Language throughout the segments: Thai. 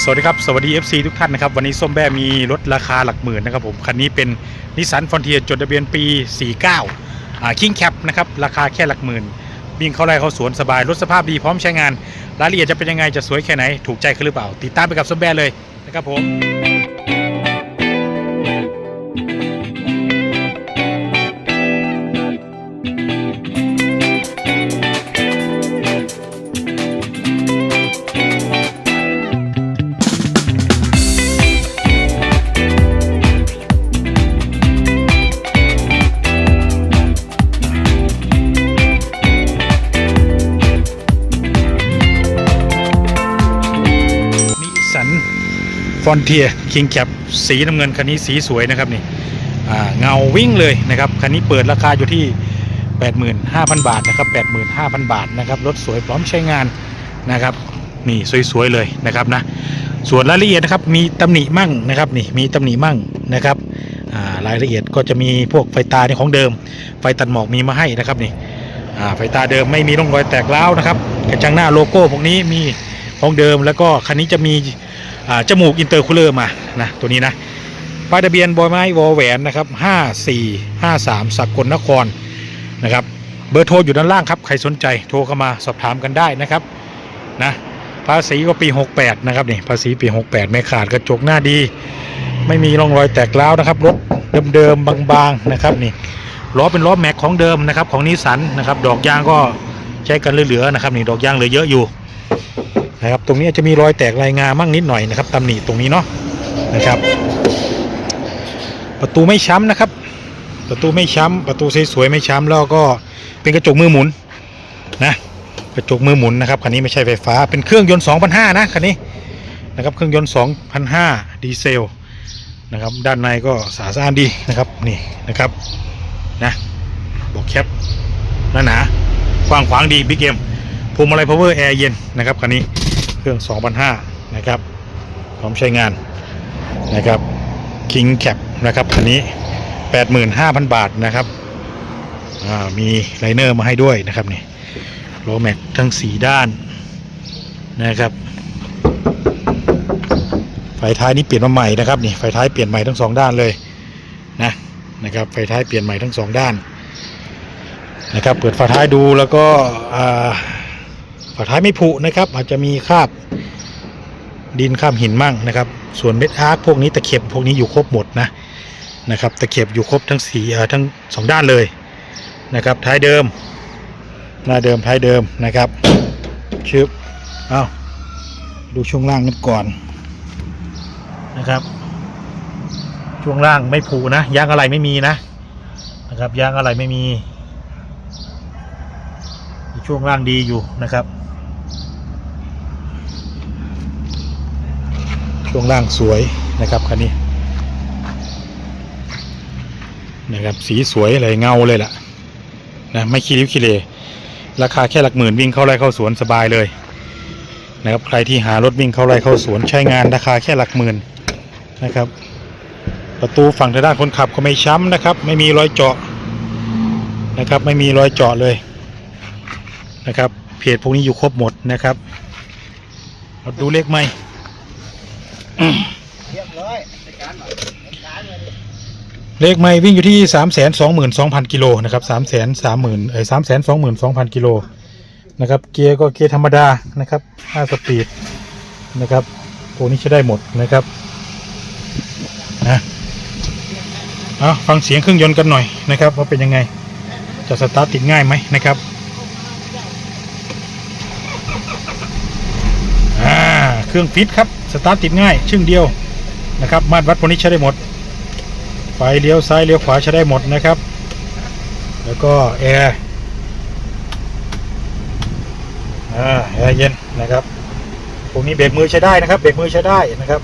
สวัสดีครับ สวัสดี FC ทุกท่านนะครับ วันนี้ส้มแบ้มีรถราคาหลักหมื่นนะครับผม คันนี้เป็นนิสสันฟอนเทียจดทะเบียนปี 49อ่าคิงแคปนะครับ ราคาแค่หลักหมื่นวิ่งเข้าไร่เข้าสวนสบาย รถสภาพดีพร้อมใช้งาน รายละเอียดจะเป็นยังไงจะสวยแค่ไหน ถูกใจกันหรือเปล่า ติดตามไปกับส้มแบ้เลยนะครับผม ฟอนเทียคิงแคปสีน้ำเงินคันนี้สีสวยนะครับนี่เงาวิ่งเลยนะครับคันนี้เปิดราคาอยู่ที่ 85,000 บาทนะครับ85,000 บาทนะครับรถสวยพร้อมใช้งานนะครับนี่สวยๆเลยนะครับนะส่วนรายละเอียดนะครับมีตำหนิมั่งนะครับนี่มีตำหนิมั่งนะครับรายละเอียดก็จะมีพวกไฟตาในของเดิม ไฟตัดหมอกมีมาให้นะครับนี่ไฟตาเดิมไม่มีร่องรอยแตกร้าวนะครับกระจังหน้าโลโก้พวกนี้มีของเดิมแล้วก็คันนี้จะมี จมูกอินเตอร์คูลเลอร์มานะตัวนี้นะป้ายทะเบียนบอยไม้วอแหวนนะครับ5453สักลนครนะครับเบอร์โทรอยู่ด้านล่างครับใครสนใจโทรเข้ามาสอบถามกันได้นะครับนะภาษีก็ปี 68 นะครับนี่ภาษีปี 68 ไม่ขาดกระจกหน้าดี ไม่มีร่องรอยแตกร้าวนะครับรถเดิมๆบางๆนะครับนี่ล้อเป็นล้อแม็กของเดิมนะครับของนิสสันนะครับดอกยางก็ใช้กันเหลือๆนะครับนี่ดอกยางเหลือเยอะอยู่ นะครับ ตรงนี้จะมีรอยแตกลายงามั่งนิดหน่อยนะครับตำหนิตรงนี้เนาะนะครับ ประตูไม่ช้ำนะครับ ประตูไม่ช้ำประตูสวยๆไม่ช้ำแล้วก็เป็นกระจกมือหมุนนะกระจกมือหมุนนะครับคันนี้ไม่ใช่ไฟฟ้าเป็นเครื่องยนต์2,500นะคันนี้นะครับเครื่องยนต์2,500ดีเซลนะครับด้านในก็สะอาดดีนะครับนี่นะครับนะบอกแคปหนาหนากว้างขวางดีบิ๊กเอ็มพวงมาลัย power air เย็นนะครับคันนี้ เครื่อง 2,500 นะครับ พร้อมใช้งานนะครับ King Cap นะครับคันนี้ 85,000 บาทนะครับอ่ามีไลเนอร์มาให้ด้วยนะครับนี่โรแม็กทั้ง 4 ด้านนะครับไฟท้ายนี่เปลี่ยนมาใหม่นะครับนี่ไฟท้ายเปลี่ยนใหม่ทั้งสองด้านเลยนะนะครับไฟท้ายเปลี่ยนใหม่ทั้งสองด้านนะครับเปิดฝาท้ายดูแล้วก็อ่า ฝาท้ายไม่ผุนะครับ อาจจะมีคราบดินคราบหินมั่งนะครับ ส่วนเม็ดอาร์คพวกนี้ตะเข็บพวกนี้อยู่ครบหมดนะนะครับ ตะเข็บอยู่ครบทั้งสีเอ่อทั้งสองด้านเลยนะครับ ท้ายเดิม หน้าเดิมท้ายเดิมนะครับชึบเอาดูช่วงล่างกันก่อนนะครับ ช่วงล่างไม่ผุนะยางอะไรไม่มีนะนะครับยางอะไรไม่มี ช่วงล่างดีอยู่นะครับ ช่วงล่างสวยนะครับคันนี้นะครับสีสวยเลยเงาเลยล่ะนะไม่ขี้ริ้วขี้เลราคาแค่หลักหมื่นวิ่งเข้าไร่เข้าสวนสบายเลยนะครับใครที่หารถวิ่งเข้าไร่เข้าสวนใช้งานราคาแค่หลักหมื่นนะครับ ประตูฝั่งทางด้านคนขับก็ไม่ช้ำนะครับ ไม่มีรอยเจาะนะครับ ไม่มีรอยเจาะเลย นะครับ เพจพวกนี้อยู่ครบหมดนะครับเราดูเลขไหมเลขไม่วิ่งอยู่ที่สามแสนสองหมื่นสองพันกิโลนะครับสามแสนสามหมื่นเอ้ยสามแสนสองหมื่นสองพันกิโลนะครับ เกียร์ก็เกียร์ธรรมดานะครับห้าสปีดนะครับพวกนี้ใช้ได้หมดนะครับนะเอาฟังเสียงเครื่องยนต์กันหน่อยนะครับว่าเป็นยังไงจะสตาร์ทติดง่ายไหมนะครับอ่า เครื่องฟิตครับ สตาร์ทติดง่าย ชึ่งเดียวนะครับ มาตรวัดพวกนี้ใช้ได้หมด ไฟเลี้ยวซ้ายเลี้ยวขวาใช้ได้หมดนะครับ แล้วก็แอร์แอร์เย็นนะครับพวกนี้เบรกมือใช้ได้นะครับ เบรกมือใช้ได้นะครับ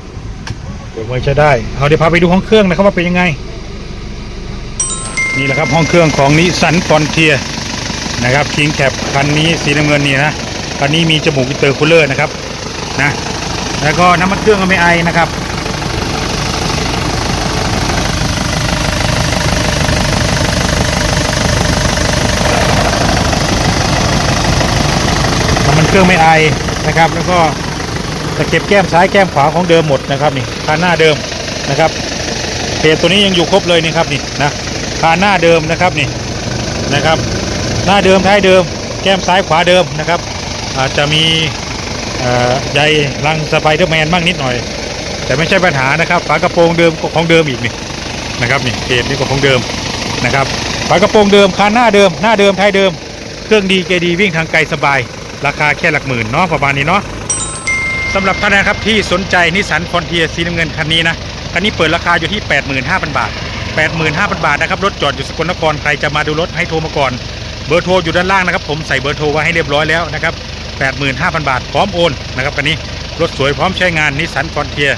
เบรกมือใช้ได้ เอาเดี๋ยวพาไปดูห้องเครื่องนะครับว่าเป็นยังไง นี่แหละครับห้องเครื่องของนิสันฟอนเทียนะครับคิงแคปคันนี้สีน้ำเงินนี่นะคันนี้มีจมูกอินเตอร์คูลเลอร์นะครับนะ แล้วก็น้ำมันเครื่องก็ไม่ไอนะครับน้ำมันเครื่องไม่ไอนะครับ แล้วก็ตะเข็บแก้มซ้ายแก้มขวาของเดิมหมดนะครับนี่คานหน้าเดิมนะครับเพจตัวนี้ยังอยู่ครบเลยนี่ครับนี่นะคานหน้าเดิมนะครับนี่นะครับ หน้าเดิมท้ายเดิม แก้มซ้ายขวาเดิมนะครับ อาจจะมี ใยรังสไปเดอร์แมนบ้างนิดหน่อย แต่ไม่ใช่ปัญหานะครับฝากระโปรงเดิมของเดิมอีกนี่นะครับนี่เพจนี่ก็ของเดิมนะครับฝากระโปรงเดิมคานหน้าเดิมหน้าเดิมท้ายเดิม เครื่องดีเกดีวิ่งทางไกลสบาย ราคาแค่หลักหมื่นเนาะประมาณนี้เนาะสำหรับท่านนะครับที่สนใจนิสสันฟอนเทียสีน้ำเงินคันนี้นะคันนี้เปิดราคาอยู่ที่ 85,000 บาท 85,000 บาทนะครับรถจอดอยู่สกลนครใครจะมาดูรถให้โทรมาก่อนเบอร์โทรอยู่ด้านล่างนะครับ ผมใส่เบอร์โทรไว้ให้เรียบร้อยแล้วนะครับ 85,000 บาท พร้อมโอนนะครับคันนี้รถสวยพร้อมใช้งานนิสสันฟอนเทีย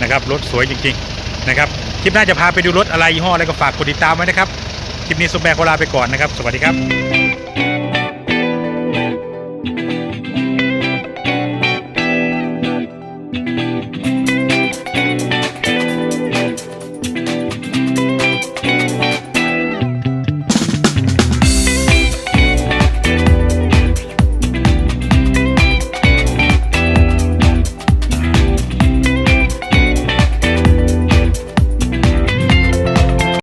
นะครับรถสวยจริงๆนะครับคลิปหน้าจะพาไปดูรถอะไรยี่ห้ออะไรก็ฝากกดติดตามไว้นะครับคลิปนี้สุแบกโคลาไปก่อนนะครับ สวัสดีครับ